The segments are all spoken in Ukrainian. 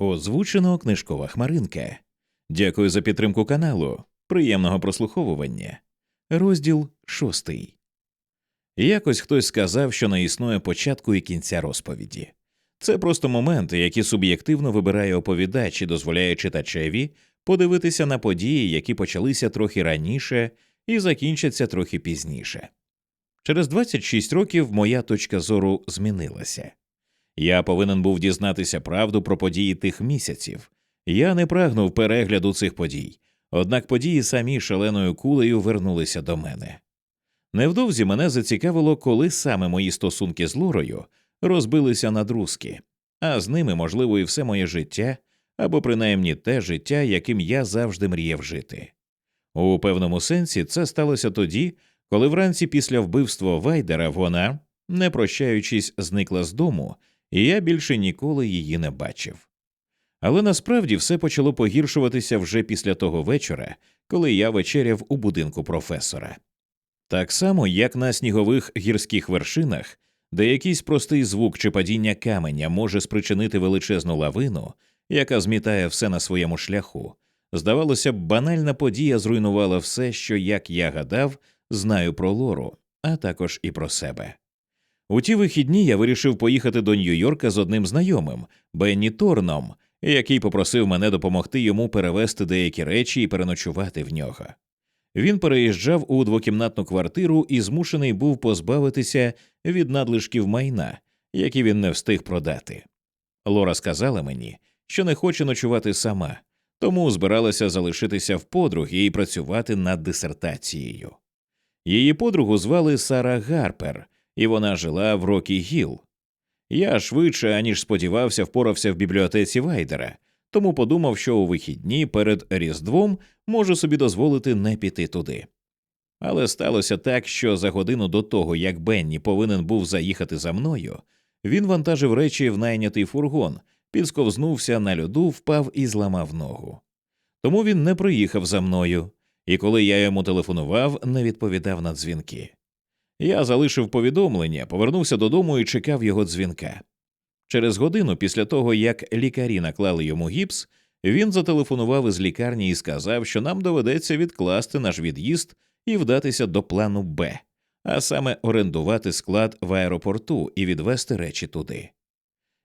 Озвучено книжкова хмаринка. Дякую за підтримку каналу. Приємного прослуховування. Розділ шостий. Якось хтось сказав, що не існує початку і кінця розповіді. Це просто моменти, які суб'єктивно вибирає оповідач і дозволяє читачеві подивитися на події, які почалися трохи раніше і закінчаться трохи пізніше. Через 26 років моя точка зору змінилася. Я повинен був дізнатися правду про події тих місяців. Я не прагнув перегляду цих подій, однак події самі шаленою кулею вернулися до мене. Невдовзі мене зацікавило, коли саме мої стосунки з Лорою розбилися на друзки, а з ними, можливо, і все моє життя або принаймні те життя, яким я завжди мріяв жити. У певному сенсі це сталося тоді, коли вранці після вбивства Вайдера вона, не прощаючись, зникла з дому, і я більше ніколи її не бачив. Але насправді все почало погіршуватися вже після того вечора, коли я вечеряв у будинку професора. Так само, як на снігових гірських вершинах, де якийсь простий звук чи падіння каменя може спричинити величезну лавину, яка змітає все на своєму шляху, здавалося б, банальна подія зруйнувала все, що, як я гадав, знаю про Лору, а також і про себе. У ті вихідні я вирішив поїхати до Нью-Йорка з одним знайомим Бенні Торном, який попросив мене допомогти йому перевезти деякі речі і переночувати в нього. Він переїжджав у двокімнатну квартиру і змушений був позбавитися від надлишків майна, які він не встиг продати. Лора сказала мені, що не хоче ночувати сама, тому збиралася залишитися в подруги і працювати над дисертацією. Її подругу звали Сара Гарпер, і вона жила в Рокі Гіл. Я швидше, аніж сподівався, впорався в бібліотеці Вайдера, тому подумав, що у вихідні перед Різдвом можу собі дозволити не піти туди. Але сталося так, що за годину до того, як Бенні повинен був заїхати за мною, він вантажив речі в найнятий фургон, підсковзнувся на льоду, впав і зламав ногу. Тому він не приїхав за мною, і коли я йому телефонував, не відповідав на дзвінки. Я залишив повідомлення, повернувся додому і чекав його дзвінка. Через годину після того, як лікарі наклали йому гіпс, він зателефонував із лікарні і сказав, що нам доведеться відкласти наш від'їзд і вдатися до плану Б, а саме орендувати склад в аеропорту і відвести речі туди.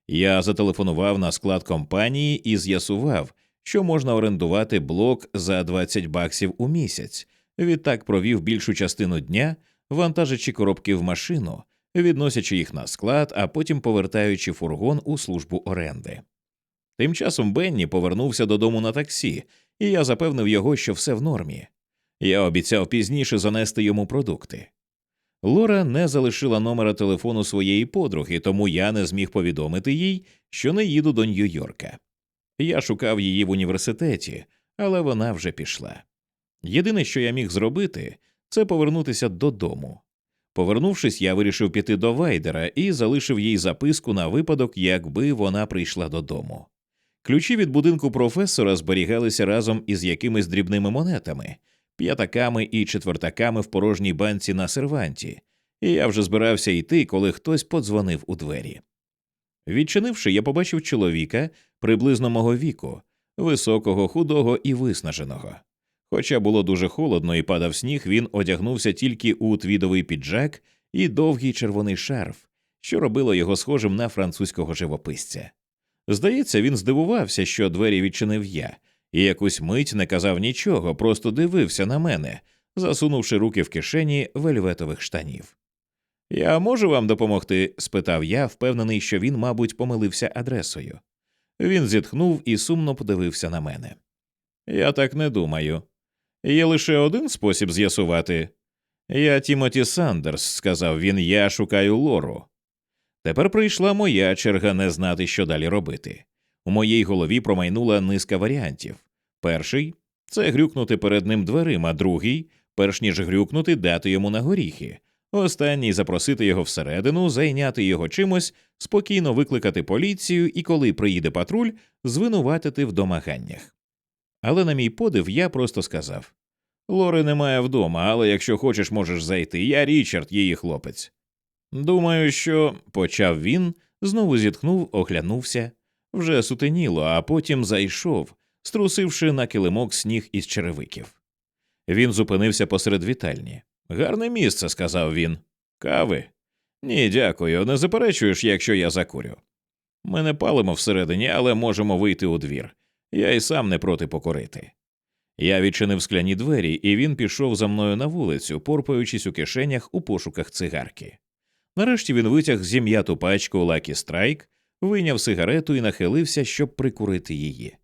Я зателефонував на склад компанії і з'ясував, що можна орендувати блок за 20 баксів у місяць. Відтак провів більшу частину дня, вантажачи коробки в машину, відносячи їх на склад, а потім повертаючи фургон у службу оренди. Тим часом Бенні повернувся додому на таксі, і я запевнив його, що все в нормі. Я обіцяв пізніше занести йому продукти. Лора не залишила номера телефону своєї подруги, тому я не зміг повідомити їй, що не їду до Нью-Йорка. Я шукав її в університеті, але вона вже пішла. Єдине, що я міг зробити, це повернутися додому. Повернувшись, я вирішив піти до Вайдера і залишив їй записку на випадок, якби вона прийшла додому. Ключі від будинку професора зберігалися разом із якимись дрібними монетами, п'ятаками і четвертаками в порожній банці на серванті, і я вже збирався йти, коли хтось подзвонив у двері. Відчинивши, я побачив чоловіка приблизно мого віку, високого, худого і виснаженого. Хоча було дуже холодно і падав сніг, він одягнувся тільки у твідовий піджак і довгий червоний шарф, що робило його схожим на французького живописця. Здається, він здивувався, що двері відчинив я, і якусь мить не казав нічого, просто дивився на мене, засунувши руки в кишені вельветових штанів. Я можу вам допомогти? спитав я, впевнений, що він, мабуть, помилився адресою. Він зітхнув і сумно подивився на мене. Я так не думаю. Є лише один спосіб з'ясувати. Я Тімоті Сандерс, сказав він, я шукаю лору. Тепер прийшла моя черга не знати, що далі робити. У моїй голові промайнула низка варіантів. Перший це грюкнути перед ним дверима, другий, перш ніж грюкнути, дати йому на горіхи. Останній запросити його всередину, зайняти його чимось, спокійно викликати поліцію і, коли приїде патруль, звинуватити в домаганнях. Але на мій подив я просто сказав Лори немає вдома, але якщо хочеш, можеш зайти. Я Річард, її хлопець. Думаю, що почав він, знову зітхнув, оглянувся. Вже сутеніло, а потім зайшов, струсивши на килимок сніг із черевиків. Він зупинився посеред вітальні. Гарне місце, сказав він. Кави? Ні, дякую. Не заперечуєш, якщо я закурю. Ми не палимо всередині, але можемо вийти у двір. Я й сам не проти покорити. Я відчинив скляні двері, і він пішов за мною на вулицю, порпаючись у кишенях у пошуках цигарки. Нарешті він витяг зім'яту пачку Лакі Страйк, вийняв сигарету і нахилився, щоб прикурити її.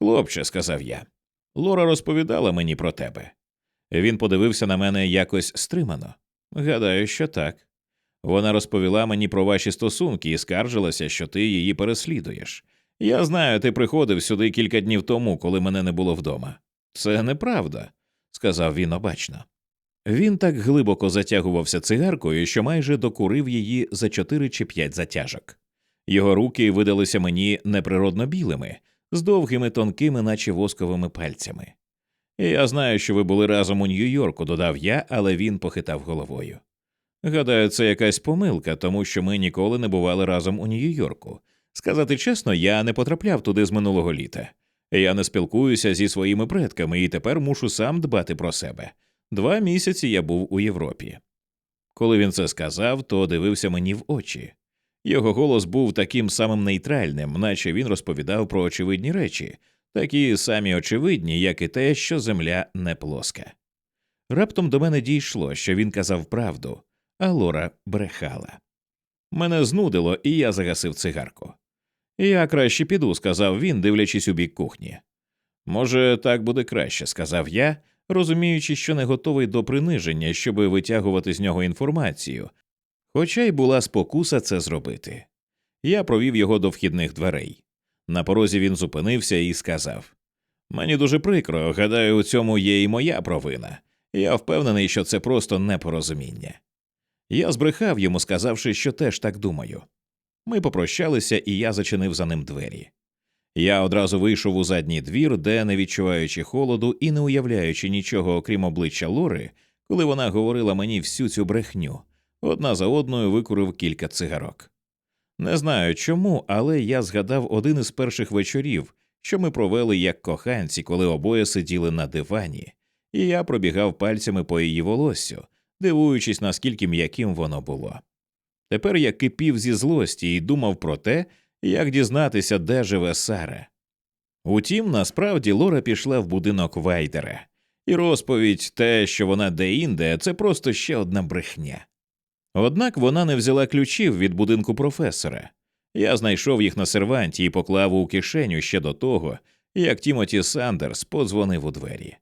Хлопче, сказав я, Лора розповідала мені про тебе. Він подивився на мене якось стримано. Гадаю, що так. Вона розповіла мені про ваші стосунки і скаржилася, що ти її переслідуєш. Я знаю, ти приходив сюди кілька днів тому, коли мене не було вдома. Це неправда, сказав він обачно. Він так глибоко затягувався цигаркою, що майже докурив її за чотири чи п'ять затяжок. Його руки видалися мені неприродно білими, з довгими тонкими, наче восковими пальцями. Я знаю, що ви були разом у Нью-Йорку, додав я, але він похитав головою. Гадаю, це якась помилка, тому що ми ніколи не бували разом у Нью-Йорку. Сказати чесно, я не потрапляв туди з минулого літа. Я не спілкуюся зі своїми предками і тепер мушу сам дбати про себе. Два місяці я був у Європі. Коли він це сказав, то дивився мені в очі. Його голос був таким самим нейтральним, наче він розповідав про очевидні речі, такі самі очевидні, як і те, що земля не плоска. Раптом до мене дійшло, що він казав правду, а Лора брехала. Мене знудило, і я загасив цигарку. Я краще піду, сказав він, дивлячись у бік кухні. Може, так буде краще, сказав я, розуміючи, що не готовий до приниження, щоби витягувати з нього інформацію, хоча й була спокуса це зробити. Я провів його до вхідних дверей. На порозі він зупинився і сказав Мені дуже прикро, гадаю, у цьому є і моя провина. Я впевнений, що це просто непорозуміння. Я збрехав йому, сказавши, що теж так думаю. Ми попрощалися, і я зачинив за ним двері. Я одразу вийшов у задній двір, де, не відчуваючи холоду і не уявляючи нічого, окрім обличчя Лори, коли вона говорила мені всю цю брехню, одна за одною викурив кілька цигарок. Не знаю чому, але я згадав один із перших вечорів, що ми провели як коханці, коли обоє сиділи на дивані, і я пробігав пальцями по її волоссю, дивуючись, наскільки м'яким воно було. Тепер я кипів зі злості і думав про те, як дізнатися, де живе Сара. Утім, насправді Лора пішла в будинок Вайдера, і розповідь те, що вона де-інде, це просто ще одна брехня. Однак вона не взяла ключів від будинку професора. Я знайшов їх на серванті і поклав у кишеню ще до того, як Тімоті Сандерс подзвонив у двері.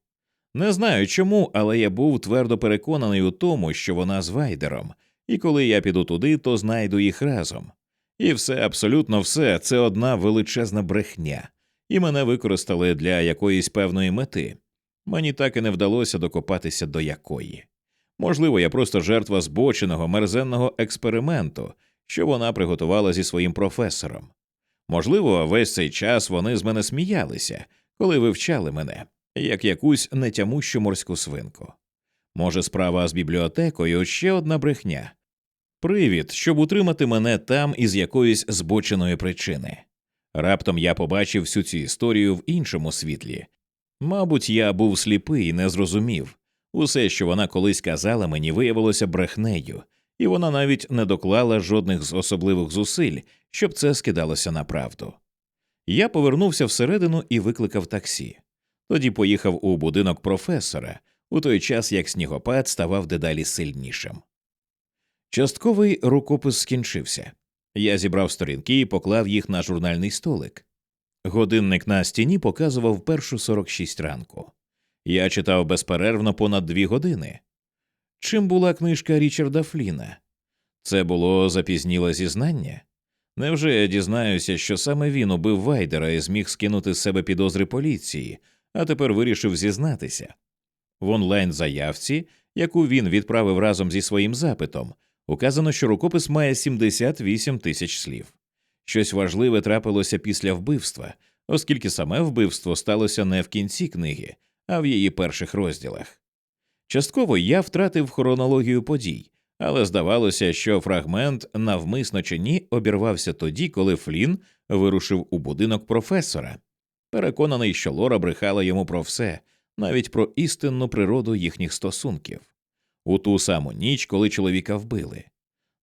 Не знаю чому, але я був твердо переконаний у тому, що вона з Вайдером, і коли я піду туди, то знайду їх разом. І все, абсолютно все, це одна величезна брехня, і мене використали для якоїсь певної мети. Мені так і не вдалося докопатися до якої. Можливо, я просто жертва збоченого мерзенного експерименту, що вона приготувала зі своїм професором. Можливо, весь цей час вони з мене сміялися, коли вивчали мене, як якусь нетямущу морську свинку. Може, справа з бібліотекою ще одна брехня привід, щоб утримати мене там із якоїсь збоченої причини. Раптом я побачив всю цю історію в іншому світлі. Мабуть, я був сліпий і не зрозумів. Усе, що вона колись казала мені, виявилося брехнею, і вона навіть не доклала жодних з особливих зусиль, щоб це скидалося на правду. Я повернувся всередину і викликав таксі. Тоді поїхав у будинок професора, у той час як снігопад ставав дедалі сильнішим. Частковий рукопис скінчився. Я зібрав сторінки і поклав їх на журнальний столик. Годинник на стіні показував першу 46 ранку. Я читав безперервно понад дві години. Чим була книжка Річарда Фліна? Це було запізніле зізнання? Невже я дізнаюся, що саме він убив Вайдера і зміг скинути з себе підозри поліції, а тепер вирішив зізнатися? В онлайн заявці, яку він відправив разом зі своїм запитом, указано, що рукопис має 78 тисяч слів. Щось важливе трапилося після вбивства, оскільки саме вбивство сталося не в кінці книги, а в її перших розділах. Частково я втратив хронологію подій, але здавалося, що фрагмент навмисно чи ні обірвався тоді, коли Флін вирушив у будинок професора, переконаний, що Лора брехала йому про все, навіть про істинну природу їхніх стосунків, у ту саму ніч, коли чоловіка вбили.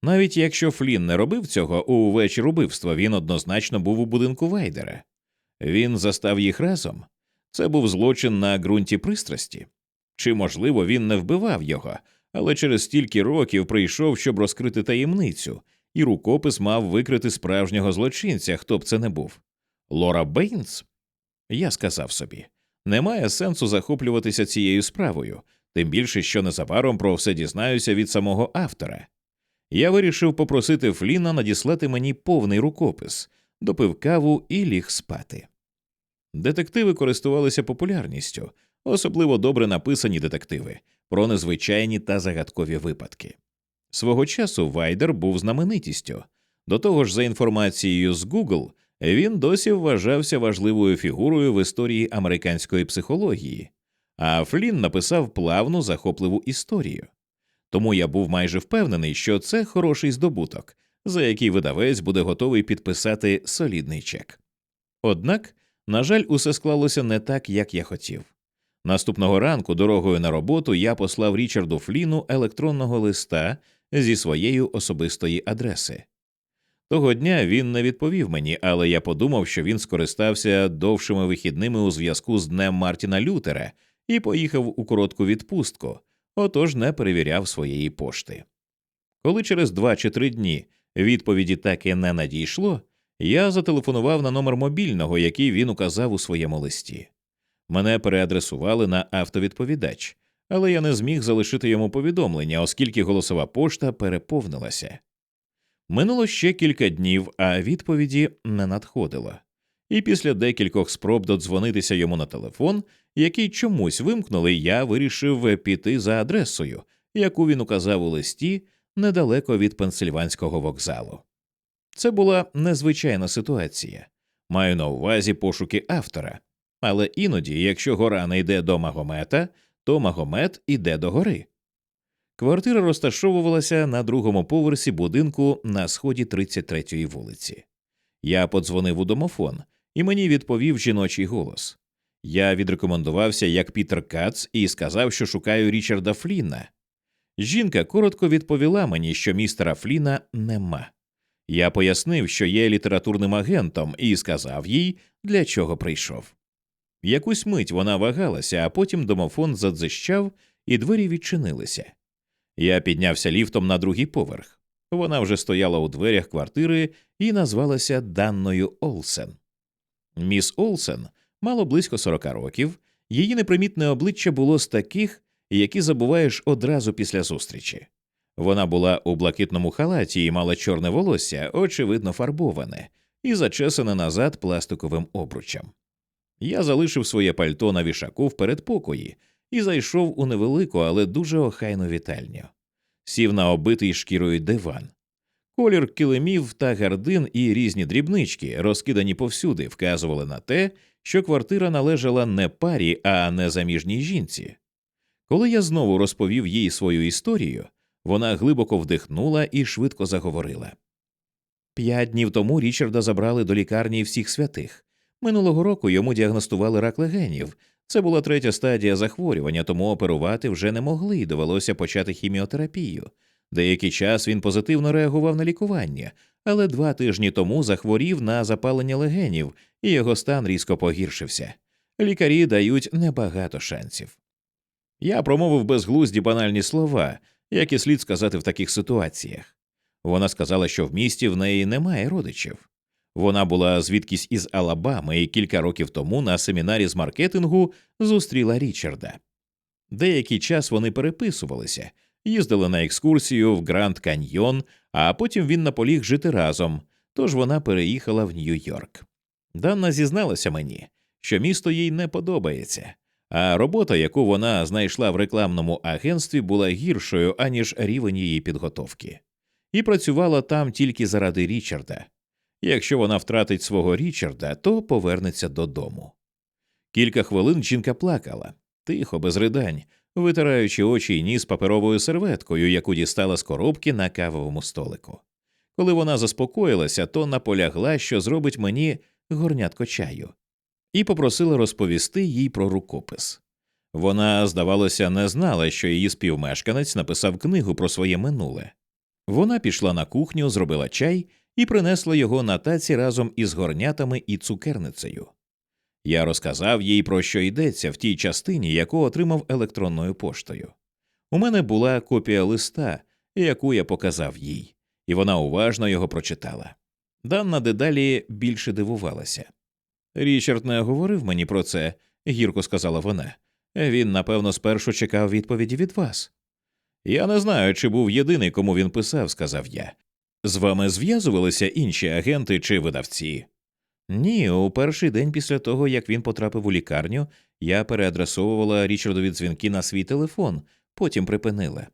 Навіть якщо Флін не робив цього у вечір убивства, він однозначно був у будинку Вайдера. Він застав їх разом. Це був злочин на ґрунті пристрасті. Чи, можливо, він не вбивав його, але через стільки років прийшов, щоб розкрити таємницю, і рукопис мав викрити справжнього злочинця, хто б це не був. Лора Бейнс? Я сказав собі немає сенсу захоплюватися цією справою, тим більше, що незабаром про все дізнаюся від самого автора. Я вирішив попросити Фліна надіслати мені повний рукопис, допив каву і ліг спати. Детективи користувалися популярністю, особливо добре написані детективи про незвичайні та загадкові випадки. Свого часу Вайдер був знаменитістю. До того ж, за інформацією з Google, він досі вважався важливою фігурою в історії американської психології, а Флін написав плавну захопливу історію. Тому я був майже впевнений, що це хороший здобуток, за який видавець буде готовий підписати солідний чек. Однак, на жаль, усе склалося не так, як я хотів. Наступного ранку дорогою на роботу я послав Річарду Фліну електронного листа зі своєї особистої адреси. Того дня він не відповів мені, але я подумав, що він скористався довшими вихідними у зв'язку з Днем Мартіна Лютера і поїхав у коротку відпустку, отож не перевіряв своєї пошти. Коли через два чи три дні відповіді так і не надійшло, я зателефонував на номер мобільного, який він указав у своєму листі. Мене переадресували на автовідповідач, але я не зміг залишити йому повідомлення, оскільки голосова пошта переповнилася. Минуло ще кілька днів, а відповіді не надходило. І після декількох спроб додзвонитися йому на телефон, який чомусь вимкнули, я вирішив піти за адресою, яку він указав у листі недалеко від пенсильванського вокзалу. Це була незвичайна ситуація. Маю на увазі пошуки автора, але іноді, якщо гора не йде до Магомета, то Магомет іде до гори. Квартира розташовувалася на другому поверсі будинку на сході 33-ї вулиці. Я подзвонив у домофон, і мені відповів жіночий голос. Я відрекомендувався як Пітер Кац і сказав, що шукаю Річарда Фліна. Жінка коротко відповіла мені, що містера Фліна нема. Я пояснив, що є літературним агентом, і сказав їй, для чого прийшов. Якусь мить вона вагалася, а потім домофон задзищав, і двері відчинилися. Я піднявся ліфтом на другий поверх. Вона вже стояла у дверях квартири і назвалася Данною Олсен. Міс Олсен мало близько сорока років, її непримітне обличчя було з таких, які забуваєш одразу після зустрічі. Вона була у блакитному халаті і мала чорне волосся, очевидно, фарбоване, і зачесане назад пластиковим обручем. Я залишив своє пальто на вішаку в передпокої і зайшов у невелику, але дуже охайну вітальню. Сів на обитий шкірою диван. Колір килимів та гардин і різні дрібнички, розкидані повсюди, вказували на те, що квартира належала не парі, а незаміжній жінці. Коли я знову розповів їй свою історію, вона глибоко вдихнула і швидко заговорила. П'ять днів тому Річарда забрали до лікарні всіх святих. Минулого року йому діагностували рак легенів. Це була третя стадія захворювання, тому оперувати вже не могли і довелося почати хіміотерапію. Деякий час він позитивно реагував на лікування, але два тижні тому захворів на запалення легенів, і його стан різко погіршився. Лікарі дають небагато шансів. Я промовив безглузді банальні слова, як і слід сказати в таких ситуаціях. Вона сказала, що в місті в неї немає родичів. Вона була звідкись із Алабами і кілька років тому на семінарі з маркетингу зустріла Річарда. Деякий час вони переписувалися, їздили на екскурсію в Гранд Каньйон, а потім він наполіг жити разом, тож вона переїхала в Нью-Йорк. Данна зізналася мені, що місто їй не подобається, а робота, яку вона знайшла в рекламному агентстві, була гіршою, аніж рівень її підготовки, і працювала там тільки заради Річарда. Якщо вона втратить свого Річарда, то повернеться додому. Кілька хвилин жінка плакала, тихо, без ридань, витираючи очі й ніс паперовою серветкою, яку дістала з коробки на кавовому столику. Коли вона заспокоїлася, то наполягла, що зробить мені горнятко чаю, і попросила розповісти їй про рукопис. Вона, здавалося, не знала, що її співмешканець написав книгу про своє минуле. Вона пішла на кухню, зробила чай і принесла його на таці разом із горнятами і цукерницею. Я розказав їй, про що йдеться в тій частині, яку отримав електронною поштою. У мене була копія листа, яку я показав їй, і вона уважно його прочитала. Данна дедалі більше дивувалася. Річард не говорив мені про це, гірко сказала вона. Він, напевно, спершу чекав відповіді від вас. Я не знаю, чи був єдиний, кому він писав, сказав я. З вами зв'язувалися інші агенти чи видавці? Ні, у перший день після того, як він потрапив у лікарню, я переадресовувала Річардові дзвінки на свій телефон, потім припинила.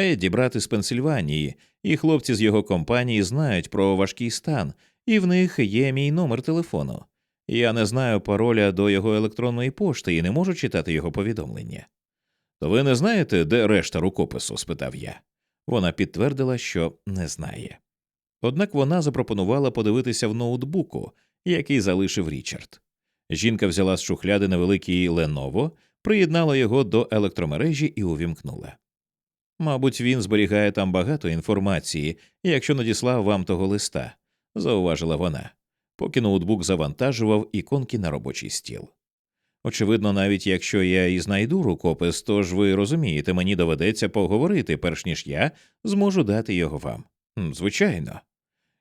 Едді, брат із Пенсильванії, і хлопці з його компанії знають про важкий стан, і в них є мій номер телефону. Я не знаю пароля до його електронної пошти і не можу читати його повідомлення. То ви не знаєте, де решта рукопису? спитав я. Вона підтвердила, що не знає. Однак вона запропонувала подивитися в ноутбуку, який залишив Річард. Жінка взяла з шухляди невеликий Леново, приєднала його до електромережі і увімкнула. Мабуть, він зберігає там багато інформації, якщо надіслав вам того листа, зауважила вона, поки ноутбук завантажував іконки на робочий стіл. Очевидно, навіть якщо я і знайду рукопис, то ж ви розумієте, мені доведеться поговорити, перш ніж я зможу дати його вам. Звичайно.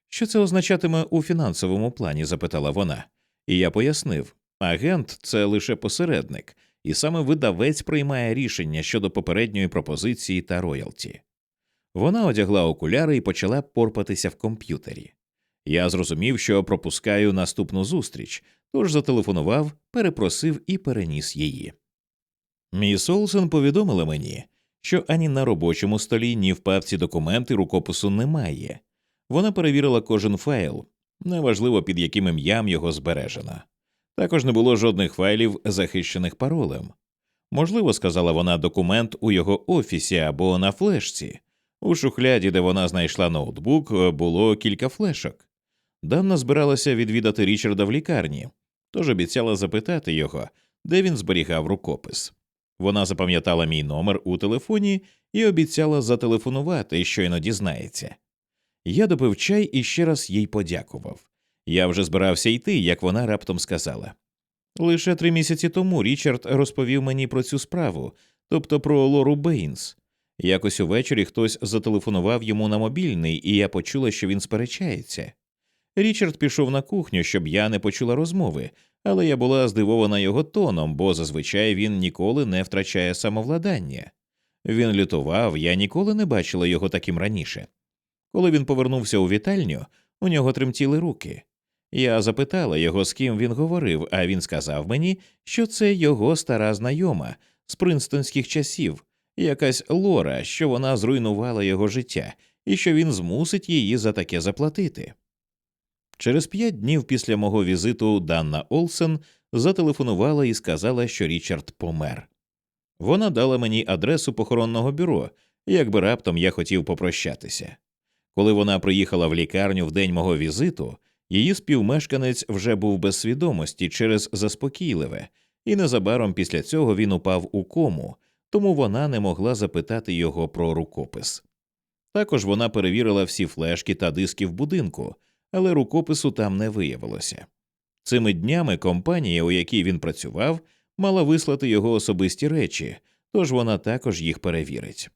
Що це означатиме у фінансовому плані? запитала вона, і я пояснив агент це лише посередник, і саме видавець приймає рішення щодо попередньої пропозиції та роялті. Вона одягла окуляри і почала порпатися в комп'ютері. Я зрозумів, що пропускаю наступну зустріч, тож зателефонував, перепросив і переніс її. Міс Олсен повідомила мені, що ані на робочому столі, ні в папці документи рукопису немає. Вона перевірила кожен файл, неважливо під яким ім'ям його збережено. Також не було жодних файлів, захищених паролем. Можливо, сказала вона документ у його офісі або на флешці. У шухляді, де вона знайшла ноутбук, було кілька флешок. Данна збиралася відвідати Річарда в лікарні, тож обіцяла запитати його, де він зберігав рукопис. Вона запам'ятала мій номер у телефоні і обіцяла зателефонувати, щойно дізнається. Я допив чай і ще раз їй подякував. Я вже збирався йти, як вона раптом сказала. Лише три місяці тому Річард розповів мені про цю справу, тобто про Лору Бейнс. Якось увечері хтось зателефонував йому на мобільний, і я почула, що він сперечається. Річард пішов на кухню, щоб я не почула розмови, але я була здивована його тоном, бо зазвичай він ніколи не втрачає самовладання. Він лютував, я ніколи не бачила його таким раніше. Коли він повернувся у вітальню, у нього тремтіли руки. Я запитала його, з ким він говорив, а він сказав мені, що це його стара знайома з принстонських часів, якась лора, що вона зруйнувала його життя, і що він змусить її за таке заплатити. Через п'ять днів після мого візиту Данна Олсен зателефонувала і сказала, що Річард помер. Вона дала мені адресу похоронного бюро, якби раптом я хотів попрощатися. Коли вона приїхала в лікарню в день мого візиту, її співмешканець вже був без свідомості через заспокійливе, і незабаром після цього він упав у кому, тому вона не могла запитати його про рукопис. Також вона перевірила всі флешки та диски в будинку, але рукопису там не виявилося. Цими днями компанія, у якій він працював, мала вислати його особисті речі, тож вона також їх перевірить.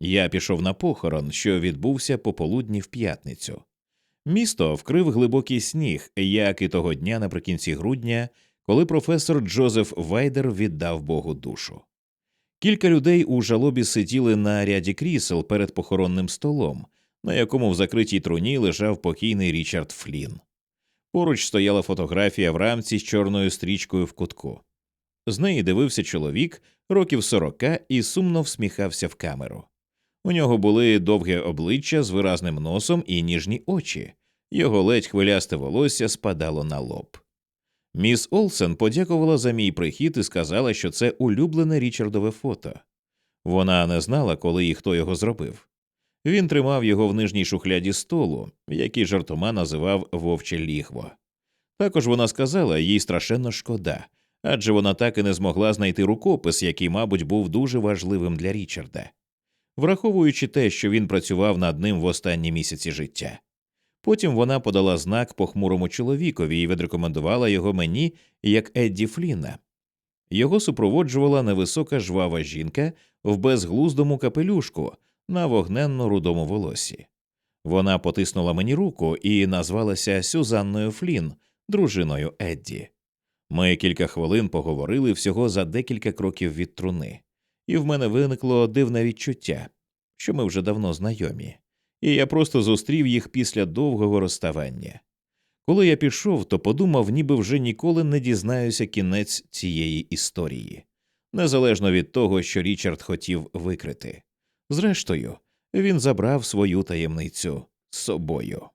Я пішов на похорон, що відбувся пополудні в п'ятницю. Місто вкрив глибокий сніг, як і того дня наприкінці грудня, коли професор Джозеф Вайдер віддав Богу душу. Кілька людей у жалобі сиділи на ряді крісел перед похоронним столом, на якому в закритій труні лежав покійний Річард Флін. Поруч стояла фотографія в рамці з чорною стрічкою в кутку. З неї дивився чоловік років сорока і сумно всміхався в камеру. У нього були довге обличчя з виразним носом і ніжні очі, його ледь хвилясте волосся спадало на лоб. Міс Олсен подякувала за мій прихід і сказала, що це улюблене Річардове фото. Вона не знала, коли і хто його зробив. Він тримав його в нижній шухляді столу, який жартома називав вовче лігво. Також вона сказала, їй страшенно шкода, адже вона так і не змогла знайти рукопис, який, мабуть, був дуже важливим для Річарда, враховуючи те, що він працював над ним в останні місяці життя. Потім вона подала знак похмурому чоловікові і відрекомендувала його мені як Едді Фліна. Його супроводжувала невисока жвава жінка в безглуздому капелюшку на вогненно рудому волосі. Вона потиснула мені руку і назвалася Сюзанною Флін, дружиною Едді. Ми кілька хвилин поговорили всього за декілька кроків від труни, і в мене виникло дивне відчуття, що ми вже давно знайомі, і я просто зустрів їх після довгого розставання. Коли я пішов, то подумав, ніби вже ніколи не дізнаюся кінець цієї історії, незалежно від того, що Річард хотів викрити. Зрештою, він забрав свою таємницю з собою.